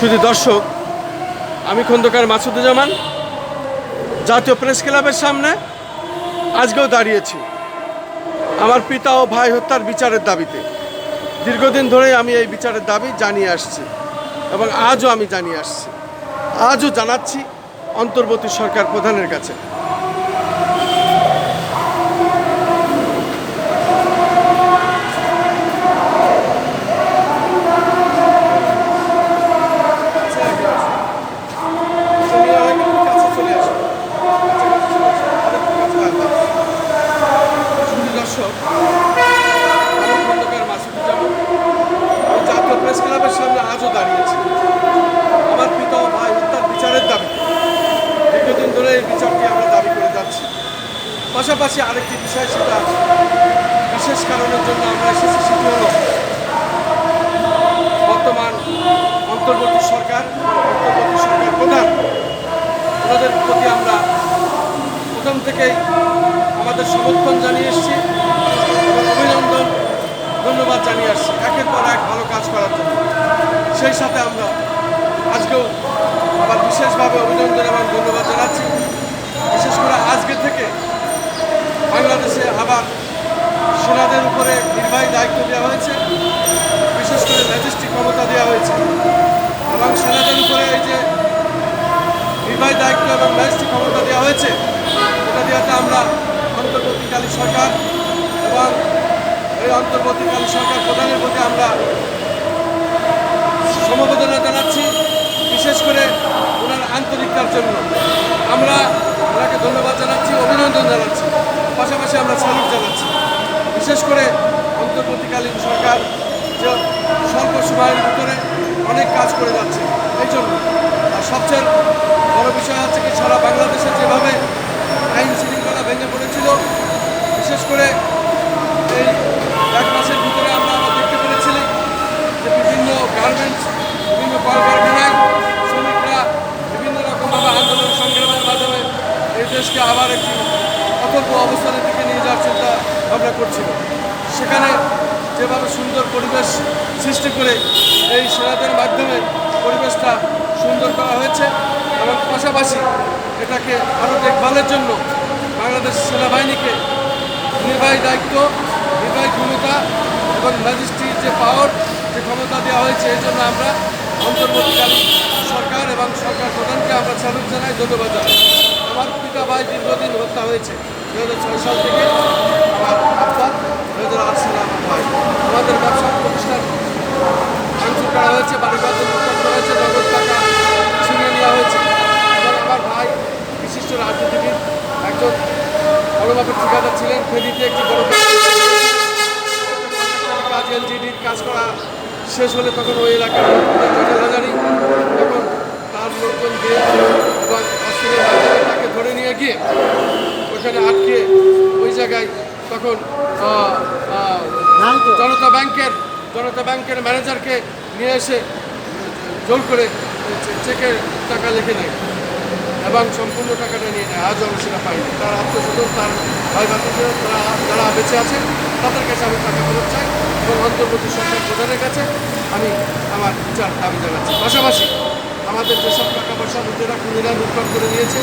শুধু দর্শক, আমি খন্দকার মাসুদুজ্জামান, জাতীয় প্রেস ক্লাবের সামনে আজকেও দাঁড়িয়েছি আমার পিতা ও ভাই হত্যার বিচারের দাবিতে। দীর্ঘদিন ধরেই আমি এই বিচারের দাবি জানিয়ে আসছি এবং আজও আমি জানিয়ে আসছি। আজও জানাচ্ছি অন্তর্বর্তী সরকার প্রধানের কাছে দর্শক আমি খন্দকার মাসুদুজ্জামান আমি জাতীয় প্রেস ক্লাবের সামনে আজও দাঁড়িয়েছি আমার পিতা ও ভাই হত্যার বিচারের দাবিতে দীর্ঘদিন ধরে এই বিচারটি আমরা দাবি করে যাচ্ছি পাশাপাশি আরেকটি বিষয় সেটা বিশেষ কারণের জন্য আমরা এসেছি, সেটি হলো বর্তমান অন্তর্বর্তী সরকার অন্তর্বর্তী সরকার প্রধান। ওনাদের প্রতি আমরা প্রথম থেকেই আমাদের সমর্থন জানিয়ে এসেছি অভিনন্দন, ধন্যবাদ জানিয়ে আসছি। একের পর এক ভালো কাজ করার জন্য। সেই সাথে আমরা আজকেও আবার বিশেষভাবে অভিনন্দন এবং ধন্যবাদ জানাচ্ছি বিশেষ করে আজকে থেকে বাংলাদেশে আবার সেনাদের উপরে নির্বাহী দায়িত্ব দেওয়া হয়েছে বিশেষ করে ম্যাজিস্ট্রিক ক্ষমতা দেওয়া হয়েছে এবং সেনাদের উপরে এই যে নির্বাহী দায়িত্ব এবং ম্যাজিস্ট্রিক ক্ষমতা দেওয়া হয়েছে এটা দেওয়াতে আমরা অন্তর্বর্তীকালীন সরকার এবং এই অন্তর্বর্তীকালীন সরকার প্রধানের প্রতি আমরা সমবেদনা জানাচ্ছি, বিশেষ করে ওনার আন্তরিকতার জন্য। আমরা ওনাকে ধন্যবাদ জানাচ্ছি, অভিনন্দন জানাচ্ছি, পাশাপাশি আমরা স্যালুট জানাচ্ছি। বিশেষ করে অন্তর্বর্তীকালীন সরকার যে স্বল্প সময়ের ভিতরে অনেক কাজ করে যাচ্ছে এই জন্য আর সবচেয়ে বড় বিষয় হচ্ছে কি সারা বাংলাদেশে যেভাবে আইন শৃঙ্খলা ভেঙে পড়েছিল বিশেষ করে এই এক মাসের ভিতরে আমরা আবার দেখতে পেরেছিলাম যে বিভিন্ন গার্মেন্টস বিভিন্ন কলকারখানায় শ্রমিকরা বিভিন্ন রকমভাবে আন্দোলন মাধ্যমে এই দেশকে আবার একটি অথর্ব অবস্থানের দিকে নিয়ে যাওয়ার চিন্তা ভাবনা করছিল। সেখানে যেভাবে সুন্দর পরিবেশ সৃষ্টি করে এই সেনাদের মাধ্যমে পরিবেশটা সুন্দর করা হয়েছে এবং পাশাপাশি এটাকে আরও দেখভালের জন্য বাংলাদেশ সেনাবাহিনীকে নির্বাহী দায়িত্ব, নির্বাহী ক্ষমতা এবং ম্যাজিস্ট্রির যে পাওয়ার যে ক্ষমতা দেওয়া হয়েছে, এই জন্য আমরা অন্তর্বর্তীকালীন সরকার এবং সরকার প্রধানকে আমরা স্যালুট জানাই, ধন্যবাদ আমার পিতা ভাই দীর্ঘদিন হত্যা হয়েছে দু হাজার ছয় সাল থেকে। আমার আব্বা দু হাজার আট সালে আমার ভাই। আমাদের ব্যবসা প্রতিষ্ঠান ভাঙচুর করা হয়েছে, বাড়িঘর লুটপাট করা হয়েছে, নগদ টাকা ছিনিয়ে নেওয়া হয়েছে। এবং আমার ভাই বিশিষ্ট রাজনীতিবিদ, একজন বড়ভাবে ঠিকাদার ছিলেন ফেরিতে একটি বড় কাজ এলজিডির কাজ করা শেষ হলে তখন ওই এলাকার জটিল হাজারি তখন তার তাকে ধরে নিয়ে গিয়ে ওখানে আটকে ওই জায়গায় তখন জনতা ব্যাংকের জনতা ব্যাংকের ম্যানেজারকে নিয়ে এসে জোর করে চে- চেকের টাকা লিখে নেয় এবং সম্পূর্ণ টাকাটা নিয়ে নেয়। আজও আমি সেটা পাইনি তার আত্মস্বজন তার ভাই বান্ধবরা তারা, যারা বেঁচে আছেন তাদের কাছে আমি টাকা ফেরত চাই এবং অন্তর্বর্তী সরকার প্রধানের কাছে আমি আমার বিচার দাবি জানাচ্ছি। পাশাপাশি আমাদের যেসব টাকা পয়সা লুটেরা, খুনিরা লুটপাট করে নিয়েছে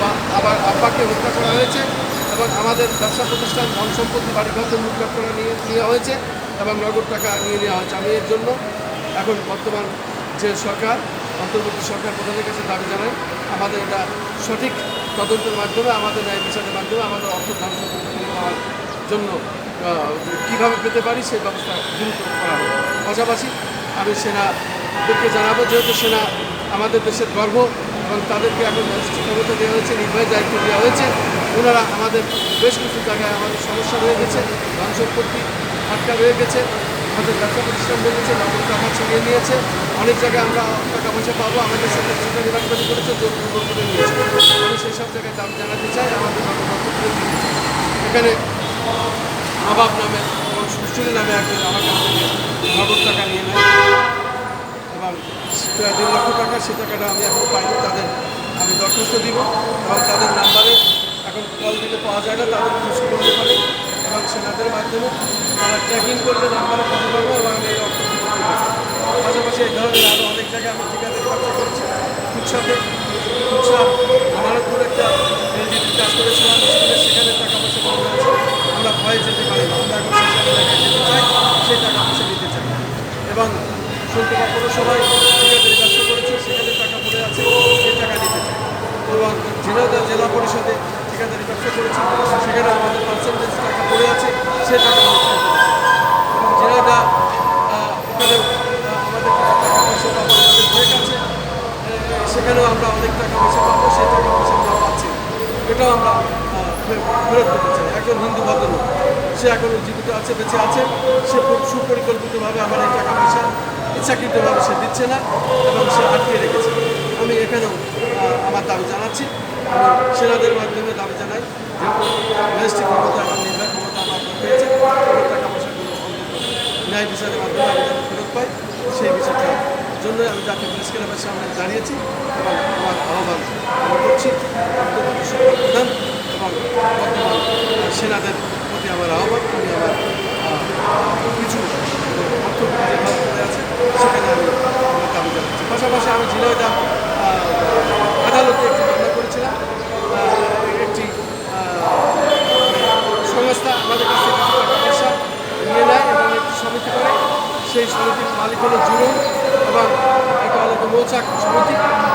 বা আবার আব্বাকে হত্যা করা হয়েছে এবং আমাদের ব্যবসা প্রতিষ্ঠান, ধন সম্পত্তি বাড়িঘর লুটপাট করে নিয়ে নেওয়া হয়েছে এবং নগদ টাকা নিয়ে নেওয়া হয়েছে। আমি এর জন্য এখন বর্তমান যে সরকার, অন্তর্বর্তী সরকার প্রধানের কাছে দাবি জানাই, আমাদের এটা সঠিক তদন্তের মাধ্যমে, আমাদের ন্যায় বিচারের মাধ্যমে, আমাদের অর্থ ধ্বংস হওয়ার জন্য কীভাবে পেতে পারি সেই ব্যবস্থা দ্রুত করা হবে পাশাপাশি আমি সেনাদেরকে জানাব, যেহেতু সেনা আমাদের দেশের গর্ব এবং তাদেরকে এখন ম্যাজিস্ট্রেট ক্ষমতা দেওয়া হয়েছে, নির্বাহী দায়িত্ব দেওয়া হয়েছে। ওনারা আমাদের বেশ কিছু জায়গায় আমাদের সমস্যা রয়ে গেছে ধন সম্পত্তি আটকা রয়ে গেছে, আমাদের ব্যবসা প্রতিষ্ঠান বেরিয়েছে নগদ টাকা ছিনিয়ে নিয়েছে। অনেক জায়গায় আমরা টাকা পয়সা পাবো, আমাদের সাথে সেটা নিরাপত্তা করেছে জোরপূর্বক করে নিয়েছে। আমি সেই সব জায়গায় দাম জানাতে চাই, আমাদের। এখানে নবাব নামে, এবং সুশ্রী নামে একজন থেকে নগদ টাকা নিয়ে নেয় আমার প্রায় দেড় লক্ষ টাকা, সে টাকাটা আমি এখন পাইনি, তাদের আমি দরখাস্ত দিব। এবং তাদের নাম্বারে এখন কল দিলে পাওয়া যায় না, তাদের খুশি করতে পারে এবং সেনাদের মাধ্যমে তারা ট্র্যাকিং করলে নাম্বারে পাওয়া করব এবং আমি এই অর্থ পাশাপাশি এই ধরনের আরও অনেক জায়গায় আমি ঠিকাদের ব্যবসা করছি। উৎসাহে উৎসাহ খুব একটা কাজ করেছিলাম, সেখানে টাকা পয়সা কম হয়েছে আমরা ভয়ে যেতে পারি আমরা এখন সন্তুমা পৌরসভায় ঠিকাদের ব্যস্ত করেছে, সেখানে টাকা পড়ে আছে সেই টাকা দিতে এবং জেলা জেলা পরিষদে ঠিকাদারি ব্যবসা করেছে, সেখানে আমাদের পার্সেন্টেজ টাকা পড়ে আছে, সে টাকা ঝিনাইদহ ওখানে আমাদের টাকা আছে সেখানেও আমরা অনেক টাকা পয়সা পাবো, সেই টাকা পয়সা আমরা পাচ্ছি। এটাও আমরা ফেরত করতে চাই। একজন হিন্দু ভদ্রলোক, সে এখন জীবিত আছে, বেঁচে আছে, সে খুব সুপরিকল্পিতভাবে আমাদের ইচ্ছাকৃতভাবে সে দিচ্ছে না এবং সে আটকে রেখেছে। আমি এখানেও আমার দাবি জানাচ্ছি আমি সেনাদের মাধ্যমে দাবি জানাই ম্যাজিস্ট্রেট ক্ষমতা এবং নির্বাহী ক্ষমতা আমার পেয়েছে টাকা পয়সাগুলো ন্যায় বিচারের মাধ্যমে আমি যেন ফেরত পাই। সেই বিষয়টার জন্য আমি জাতীয় প্রেস ক্লাবের সামনে দাঁড়িয়েছি এবং আমার আহ্বান আমি করছি। প্রধান এবং বর্তমান সেনাদের প্রতি আমার আহ্বান আমি আমার আহ, কিছু অর্থ যে ভাগ করে আছে সেখানে আমি আমার দাবি জানাচ্ছি পাশাপাশি আমি ঝিনাইদা আদালতে একটি মামলা করেছিলাম আহ, একটি আহ, সংস্থা আমাদের কাছে কিছু পয়সা নিয়ে নেয় এবং একটি সমিতি করে, সেই সমিতির মালিক হলো জুরুম এবং এটা হলো মৌচাক সমিতি।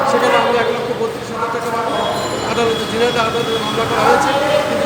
সেখানে আমরা এক লক্ষ বত্রিশ হাজার টাকা আদালতে জিনাদা আদালতে মামলা করা হয়েছে। কিন্তু